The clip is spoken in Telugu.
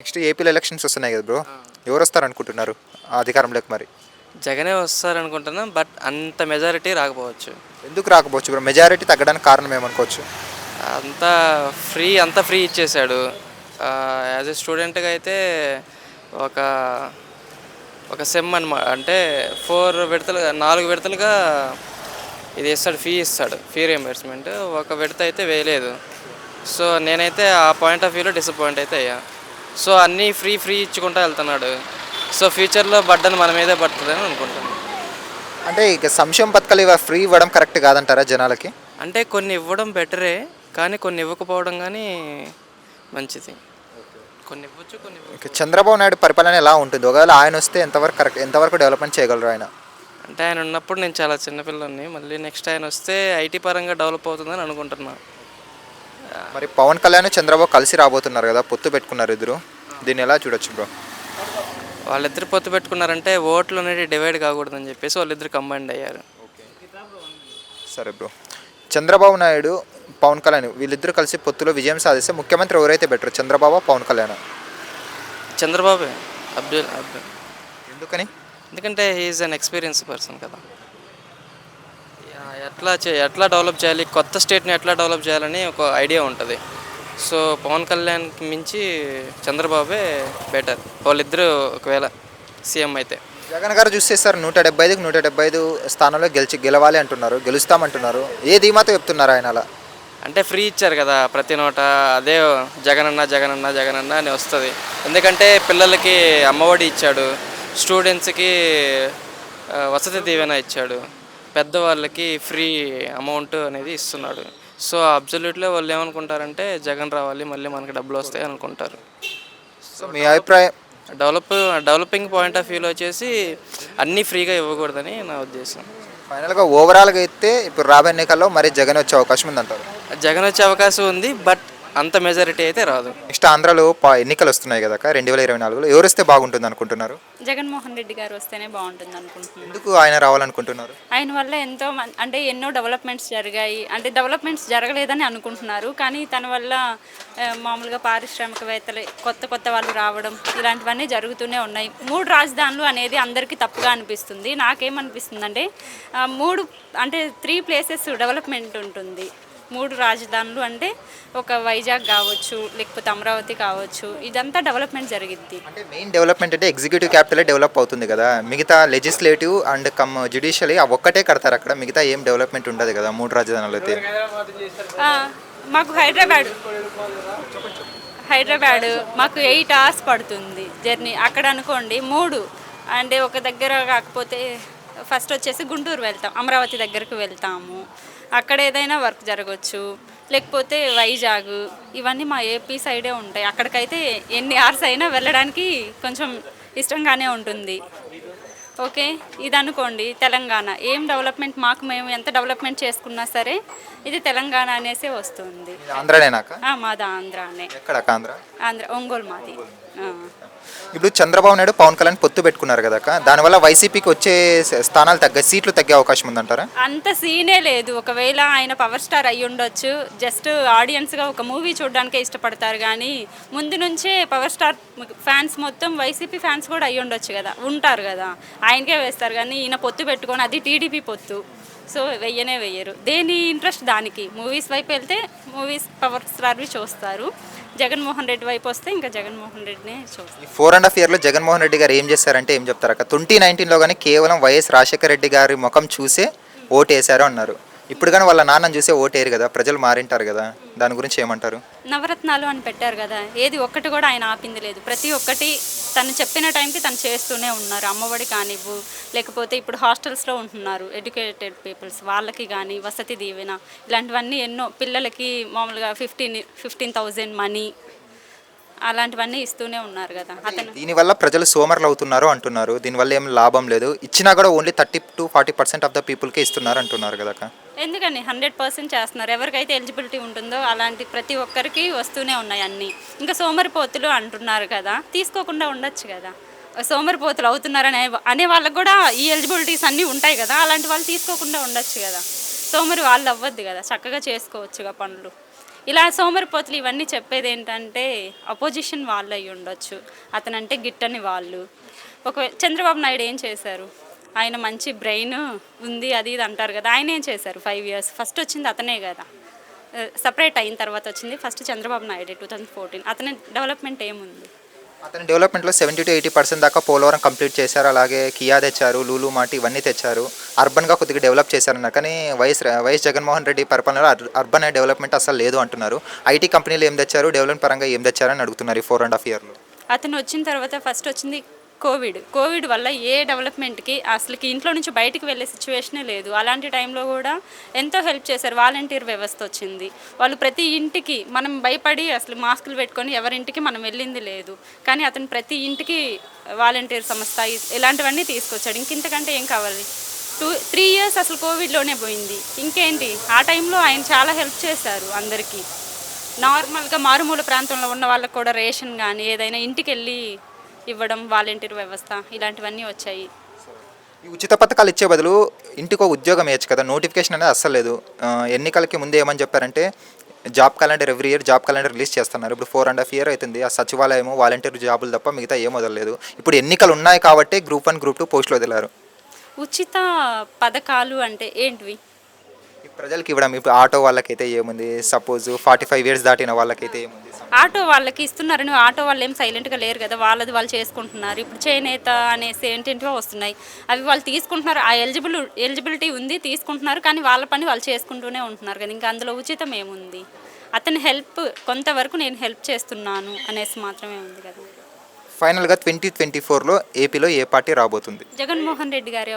నెక్స్ట్ ఏపీలో ఎలక్షన్స్ వస్తున్నాయి కదా బ్రో. ఎవరు వస్తారు అనుకుంటున్నారు అధికారంలోకి మరి? జగనే వస్తారనుకుంటున్నాం బట్ అంత మెజారిటీ రాకపోవచ్చు. ఎందుకు రాకపోవచ్చు బ్రో? మెజారిటీ తగ్గడానికి కారణం ఏమనుకోవచ్చు? అంతా ఫ్రీ అంతా ఫ్రీ ఇచ్చేసాడు యాజ్ ఎ స్టూడెంట్గా అయితే ఒక ఒక సెమ్ అనమాట అంటే ఫోర్ విడతలు నాలుగు విడతలుగా ఇది ఇస్తాడు ఫీ ఇస్తాడు ఫీ రియంబర్స్మెంట్. ఒక విడత అయితే వేయలేదు. సో నేనైతే ఆ పాయింట్ ఆఫ్ వ్యూలో డిసప్పాయింట్ అయితే అయ్యా. సో అన్నీ ఫ్రీ ఫ్రీ ఇచ్చుకుంటూ వెళ్తున్నాడు. సో ఫ్యూచర్లో బడ్డను మన మీదే పడుతుందని అనుకుంటున్నాను. అంటే ఇక సంక్షేమ పథకాలు ఇవ ఫ్రీ ఇవ్వడం కరెక్ట్ కాదంటారా జనాలకి? అంటే కొన్ని ఇవ్వడం బెటరే కానీ కొన్ని ఇవ్వకపోవడం కానీ మంచిది. కొన్ని ఇవ్వచ్చు కొన్ని ఇవ్వకపోవచ్చు. ఇక చంద్రబాబు నాయుడు పరిపాలన ఎలా ఉంటుంది? ఒకవేళ ఆయన వస్తే ఎంతవరకు కరెక్ట్ ఎంతవరకు డెవలప్మెంట్ చేయగలరు ఆయన? అంటే ఆయన ఉన్నప్పుడు నేను చాలా చిన్నపిల్లని మళ్ళీ నెక్స్ట్ ఆయన వస్తే ఐటీ పరంగా డెవలప్ అవుతుందని అనుకుంటున్నా. మరి పవన్ కళ్యాణ్ చంద్రబాబు కలిసి రాబోతున్నారు కదా పొత్తు పెట్టుకున్నారు ఇద్దరు. దీన్ని ఎలా చూడొచ్చు బ్రో వాళ్ళిద్దరు పొత్తు పెట్టుకున్నారంటే ఓట్లు అనేది డివైడ్ కాకూడదని చెప్పేసి వాళ్ళిద్దరు కంబైండ్ అయ్యారు. సరే బ్రో చంద్రబాబు నాయుడు పవన్ కళ్యాణ్ వీళ్ళిద్దరు కలిసి పొత్తులో విజయం సాధిస్తే ముఖ్యమంత్రి ఎవరైతే బెటర్ చంద్రబాబు పవన్ కళ్యాణ్? చంద్రబాబే. అబ్దుల్ అబ్దుల్. ఎందుకని? ఎందుకంటే హీఈస్ అన్ ఎక్స్పీరియన్స్ పర్సన్ కదా. ఎట్లా చే ఎట్లా డెవలప్ చేయాలి? కొత్త స్టేట్ని ఎట్లా డెవలప్ చేయాలని ఒక ఐడియా ఉంటుంది. సో పవన్ కళ్యాణ్కి మించి చంద్రబాబే బెటర్. వాళ్ళిద్దరూ ఒకవేళ సీఎం అయితే. జగన్ గారు చూస్తే సార్ నూట డెబ్బై ఐదుకి నూట డెబ్బై ఐదు స్థానంలో గెలిచి గెలవాలి అంటున్నారు గెలుస్తామంటున్నారు. ఏ ధీమాతో చెప్తున్నారు ఆయన అలా? అంటే ఫ్రీ ఇచ్చారు కదా ప్రతి నోట అదే జగనన్న జగనన్న జగనన్న అని వస్తుంది. ఎందుకంటే పిల్లలకి అమ్మఒడి ఇచ్చాడు స్టూడెంట్స్కి వసతి దీవెన ఇచ్చాడు పెద్దవాళ్ళకి ఫ్రీ అమౌంట్ అనేది ఇస్తున్నాడు. సో అబ్జల్యూట్లో వాళ్ళు ఏమనుకుంటారంటే జగన్ రావాలి మళ్ళీ మనకి డబ్బులు వస్తాయి అనుకుంటారు. సో మీ అభిప్రాయం? డెవలప్ డెవలపింగ్ పాయింట్ ఆఫ్ వ్యూలో వచ్చేసి అన్నీ ఫ్రీగా ఇవ్వకూడదని నా ఉద్దేశం. ఫైనల్గా ఓవరాల్గా అయితే ఇప్పుడు రాబోయే ఎన్నికల్లో మరి జగన్ వచ్చే అవకాశం ఉందంటారు? జగన్ వచ్చే అవకాశం ఉంది బట్ అంత మెజారిటీ అయితే రాదు. నెక్స్ట్ ఆంధ్రాలో పా- ఎన్నికలు వస్తున్నాయి కదా రెండు వేల ఇరవై నాలుగులో. ఎవరు వస్తే బాగుంటుంది అనుకుంటున్నారు జగన్మోహన్ రెడ్డి గారు వస్తేనే బాగుంటుంది అనుకుంటున్నాను ఎందుకు ఆయన రావాలనుకుంటున్నారు? ఆయన వల్ల ఎంతో మం- అంటే ఎన్నో డెవలప్మెంట్స్ జరిగాయి. అంటే డెవలప్మెంట్స్ జరగలేదని అనుకుంటున్నారు. కానీ తన వల్ల ఆ, మామూలుగా పారిశ్రామికవేత్తలు కొత్త కొత్త వాళ్ళు రావడం ఇలాంటివన్నీ జరుగుతూనే ఉన్నాయి. మూడు రాజధానులు అనేది అందరికీ తప్పుగా అనిపిస్తుంది. నాకేమనిపిస్తుంది అంటే మూడు అంటే త్రీ ప్లేసెస్ డెవలప్మెంట్ ఉంటుంది. మూడు రాజధానులు అంటే ఒక వైజాగ్ కావచ్చు లేకపోతే అమరావతి కావచ్చు ఇదంతా డెవలప్మెంట్ జరిగిద్ది. అంటే మెయిన్ డెవలప్మెంట్ అంటే ఎగ్జిక్యూటివ్ క్యాపిటలే డెవలప్ అవుతుంది కదా. మిగతా లెజిస్లేటివ్ అండ్ కమ్ జ్యుడిషియలీ ఆ ఒక్కటే కడతారు అక్కడ. మిగతా ఏం డెవలప్మెంట్ ఉండదు కదా మూడు రాజధానులు అయితే ఆ, మాకు హైదరాబాద్ హైదరాబాద్ మాకు ఎయిట్ అవర్స్ పడుతుంది జర్నీ. అక్కడ అనుకోండి మూడు. అంటే ఒక దగ్గర కాకపోతే ఫస్ట్ వచ్చేసి గుంటూరు వెళ్తాం అమరావతి దగ్గరకు వెళ్తాము. అక్కడ ఏదైనా వర్క్ జరగవచ్చు లేకపోతే వైజాగ్ ఇవన్నీ మా ఏపీ సైడే ఉంటాయి. అక్కడికైతే ఎన్ని అవర్స్ అయినా వెళ్ళడానికి కొంచెం ఇష్టంగానే ఉంటుంది. ఓకే? ఇది అనుకోండి తెలంగాణ. ఏం డెవలప్మెంట్ మాకు మేము ఎంత డెవలప్మెంట్ చేసుకున్నా సరే ఇది తెలంగాణ అనేసే వస్తుంది. ఆంధ్రనేనాక? మాది ఆంధ్రానే. ఆంధ్ర? ఆంధ్ర ఒంగోలు మాది. ఇప్పుడు చంద్రబాబు నాయుడు పవన్ కళ్యాణ్ పొత్తు పెట్టుకున్నారు కదా అక్క. దానివల్ల వైసీపీకి వచ్చే స్థానాలు తగ్గ సీట్లు తగ్గే అవకాశం ఉందంటారా? అంత సీనే లేదు. ఒకవేళ ఆయన పవర్ స్టార్ అయి ఉండొచ్చు. జస్ట్ ఆడియన్స్గా ఒక మూవీ చూడడానికే ఇష్టపడతారు కానీ ముందు నుంచే పవర్ స్టార్ ఫ్యాన్స్ మొత్తం వైసీపీ ఫ్యాన్స్ కూడా అయి ఉండొచ్చు కదా. ఉంటారు కదా. ఆయనకే వేస్తారు కానీ ఈయన పొత్తు పెట్టుకొని అది టీడీపీ పొత్తు. సో వెయ్యనే వెయ్యరు. దేని ఇంట్రెస్ట్? దానికి. మూవీస్ వైపు వెళ్తే మూవీస్ పవర్ స్టార్వి చూస్తారు. జగన్మోహన్ రెడ్డి వైపు వస్తే ఇంకా జగన్మోహన్ రెడ్డిని చూస్తారు ఫోర్ అండ్ హాఫ్ ఇయర్లో జగన్మోహన్ రెడ్డి గారు ఏం చేశారంటే ఏం చెప్తారు? అక్క ట్వంటీ నైన్టీన్లో కానీ కేవలం వైఎస్ రాజశేఖర రెడ్డి గారి ముఖం చూసే ఓటు వేశారు అన్నారు. ఇప్పుడు కానీ వాళ్ళ నాన్నని చూసే ఓటేరు కదా ప్రజలు మారింటారు కదా దాని గురించి ఏమంటారు? నవరత్నాలు అని పెట్టారు కదా ఏది ఒక్కటి కూడా ఆయన ఆపింది లేదు. ప్రతి ఒక్కటి తను చెప్పిన టైంకి తను చేస్తూనే ఉన్నారు. అమ్మఒడి కానివ్వు లేకపోతే ఇప్పుడు హాస్టల్స్లో ఉంటున్నారు ఎడ్యుకేటెడ్ పీపుల్స్ వాళ్ళకి కానీ వసతి దీవెన ఇలాంటివన్నీ ఎన్నో పిల్లలకి మామూలుగా ఫిఫ్టీన్ ఫిఫ్టీన్ థౌజండ్ మనీ అలాంటివన్నీ ఇస్తూనే ఉన్నారు కదా. అతను దీనివల్ల ప్రజలు సోమర్లు అవుతున్నారు అంటున్నారు. దీనివల్ల ఏం లాభం లేదు. ఇచ్చినా కూడా only thirty to forty percent of the పీపుల్కే ఇస్తున్నారు అంటున్నారు కదా అక్క. ఎందుకని? హండ్రెడ్ పర్సెంట్ చేస్తున్నారు. ఎవరికైతే ఎలిజిబిలిటీ ఉంటుందో అలాంటి ప్రతి ఒక్కరికి వస్తూనే ఉన్నాయి అన్నీ. ఇంకా సోమరిపోతులు అంటున్నారు కదా. తీసుకోకుండా ఉండొచ్చు కదా. సోమరిపోతులు అవుతున్నారనే అనే వాళ్ళకు కూడా ఈ ఎలిజిబిలిటీస్ అన్నీ ఉంటాయి కదా. అలాంటి వాళ్ళు తీసుకోకుండా ఉండొచ్చు కదా. సోమరి వాళ్ళు అవ్వద్దు కదా చక్కగా చేసుకోవచ్చుగా పనులు. ఇలా సోమరిపోతులు ఇవన్నీ చెప్పేది ఏంటంటే అపోజిషన్ వాళ్ళు అయి ఉండొచ్చు. అతనంటే గిట్టని వాళ్ళు. ఒకవేళ చంద్రబాబు నాయుడు ఏం చేశారు? ఆయన మంచి బ్రెయిన్ ఉంది అది ఇది అంటారు కదా ఆయన ఏం చేశారు ఫైవ్ ఇయర్స్ ఫస్ట్ వచ్చింది అతనే కదా. సపరేట్ అయిన తర్వాత వచ్చింది first Chandrababu Naidu two thousand fourteen అతని డెవలప్మెంట్ ఏముంది? అతని డెవలప్మెంట్లో సెవెంటీ టు ఎయిటీ పర్సెంట్ దాకా పోలవరం కంప్లీట్ చేశారు. అలాగే కియా తెచ్చారు లూలు మాటి ఇవన్నీ తెచ్చారు. అర్బన్గా కొద్దిగా డెవలప్ చేశారన్నారు. కానీ వైఎస్ వైఎస్ జగన్మోహన్ రెడ్డి పరిపాలనలో అర్- అర్బన్ డెవలప్మెంట్ అసలు లేదు అంటున్నారు. ఐటీ కంపెనీలు ఏం తెచ్చారు? డెవలప్మెంట్ పరంగా ఏం తెచ్చారని అడుగుతున్నారు ఈ ఫోర్ అండ్ హాఫ్ ఇయర్లో. అతను వచ్చిన తర్వాత ఫస్ట్ వచ్చింది కోవిడ్. కోవిడ్ వల్ల ఏ డెవలప్మెంట్కి అసలుకి ఇంట్లో నుంచి బయటికి వెళ్ళే సిచ్యువేషనే లేదు. అలాంటి టైంలో కూడా ఎంతో హెల్ప్ చేశారు. వాలంటీర్ వ్యవస్థ వచ్చింది. వాళ్ళు ప్రతి ఇంటికి మనం భయపడి అసలు మాస్కులు పెట్టుకొని ఎవరింటికి మనం వెళ్ళింది లేదు. కానీ అతను ప్రతి ఇంటికి వాలంటీర్ సంస్థ ఇలాంటివన్నీ తీసుకొచ్చాడు. ఇంకింతకంటే ఏం కావాలి? టూ త్రీ ఇయర్స్ అసలు కోవిడ్లోనే పోయింది. ఇంకేంటి? ఆ టైంలో ఆయన చాలా హెల్ప్ చేశారు అందరికీ. నార్మల్గా మారుమూల ప్రాంతంలో ఉన్న వాళ్ళకి కూడా రేషన్ కానీ ఏదైనా ఇంటికి వెళ్ళి ఇవ్వడం వాలంటీర్ వ్యవస్థ ఇలాంటివన్నీ వచ్చాయి. ఈ ఉచిత పథకాలు ఇచ్చే బదులు ఇంటికో ఉద్యోగం వేయచ్చు కదా నోటిఫికేషన్ అనేది అస్సలు లేదు. ఎన్నికలకి ముందే ఏమని చెప్పారంటే job calendar every year job calendar release చేస్తున్నారు. ఇప్పుడు ఫోర్ అండ్ హాఫ్ ఇయర్ అవుతుంది ఆ సచివాలయము వాలంటీర్ జాబులు తప్ప మిగతా ఏం వదలలేదు. ఇప్పుడు ఎన్నికలు ఉన్నాయి కాబట్టి గ్రూప్ వన్ గ్రూప్ టూ పోస్టులు వదిలారు. ఉచిత పథకాలు అంటే ఏంటివి? ప్రజలకి ఇవ్వడం ఇప్పుడు ఆటో వాళ్ళకైతే ఏముంది? సపోజ్ ఫార్టీ ఫైవ్ ఇయర్స్ దాటిన వాళ్ళకైతే ఏముంది? ఆటో వాళ్ళకి ఇస్తున్నారని ఆటో వాళ్ళు ఏం సైలెంట్గా లేరు కదా వాళ్ళది వాళ్ళు చేసుకుంటున్నారు. ఇప్పుడు చేనేత అనేసి ఏంటంటివో వస్తున్నాయి. అవి వాళ్ళు తీసుకుంటున్నారు ఆ ఎలిజిబుల్ ఎలిజిబిలిటీ ఉంది తీసుకుంటున్నారు కానీ వాళ్ళ పని వాళ్ళు చేసుకుంటూనే ఉంటున్నారు కదా. ఇంకా అందులో ఉచితం ఏముంది? అతని హెల్ప్ కొంతవరకు నేను హెల్ప్ చేస్తున్నాను అనేసి మాత్రమే ఉంది కదా. ఫైనల్గా ట్వంటీ ట్వంటీ ఫోర్లో ఏపీలో ఏ పార్టీ రాబోతుంది? జగన్మోహన్ రెడ్డి గారే